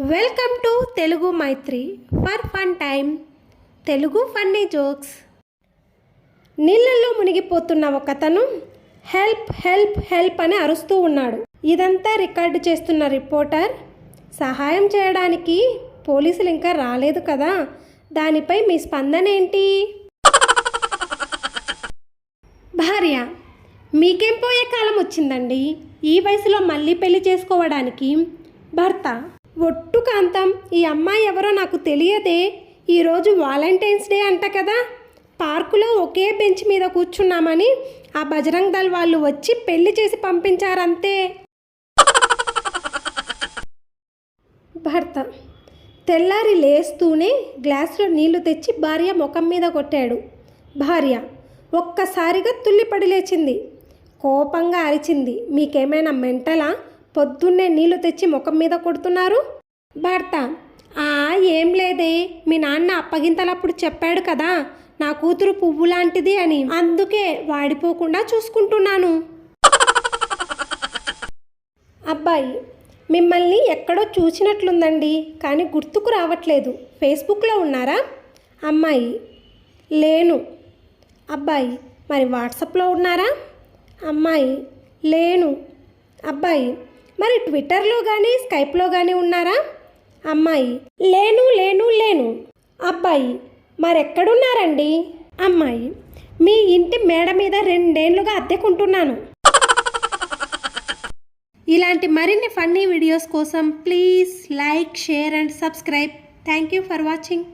Welcome to Telugu Maitri for fun time. Telugu funny jokes. నీళ్ళల్లో మునిగిపోతున్న ఒకతను help help help అని అరుస్తూ ఉన్నాడు. ఇదంతా రికార్డు చేస్తున్న రిపోర్టర్. సహాయం చేయడానికి పోలీసులు ఇంకా రాలేదు కదా? దానిపై మీ స్పందన ఏంటి? భార్య మీకేం పోయే కాలం వచ్చిందండి? ఈ వయసులో మళ్ళీ పెళ్ళి చేసుకోవడానికి భర్త ఒట్టు కాంతం ఈ అమ్మాయి ఎవరో నాకు తెలియదే. ఈరోజు వాలంటైన్స్ డే అంట కదా. పార్కులో ఒకే బెంచ్ మీద కూర్చున్నామని ఆ బజరంగ్ దళ్ వాళ్ళు వచ్చి పెళ్ళి చేసి పంపించారంతే. భర్త తెల్లారి లేస్తూనే గ్లాసులో నీళ్ళు తెచ్చి భార్య ముఖం మీద కొట్టాడు. భార్య ఒక్కసారిగా తుల్లిపడి లేచింది. కోపంగా అరిచింది. మీకేమైనా మెంటలా? పొద్దున్నే నీళ్ళు తెచ్చి ముఖం మీద కొడుతున్నారు? భర్త ఆ ఏం లేదే. మీ నాన్న అప్పగింతలప్పుడు చెప్పాడు కదా నా కూతురు పువ్వు లాంటిది అని. అందుకే వాడిపోకుండా చూసుకుంటున్నాను. అబ్బాయి మిమ్మల్ని ఎక్కడో చూసినట్లుందండి కానీ గుర్తుకు రావట్లేదు. ఫేస్బుక్లో ఉన్నారా? అమ్మాయి లేను. అబ్బాయి మరి వాట్సాప్లో ఉన్నారా? అమ్మాయి లేను. అబ్బాయి మరి ట్విట్టర్లో కానీ స్కైప్లో కానీ ఉన్నారా? అమ్మాయి లేను లేను లేను. అబ్బాయి మరెక్కడున్నారండి? అమ్మాయి మీ ఇంటి మేడ మీద రెండేళ్ళుగా అద్దెకుంటున్నాను. ఇలాంటి మరిన్ని ఫన్నీ వీడియోస్ కోసం please like share and subscribe. Thank you for watching.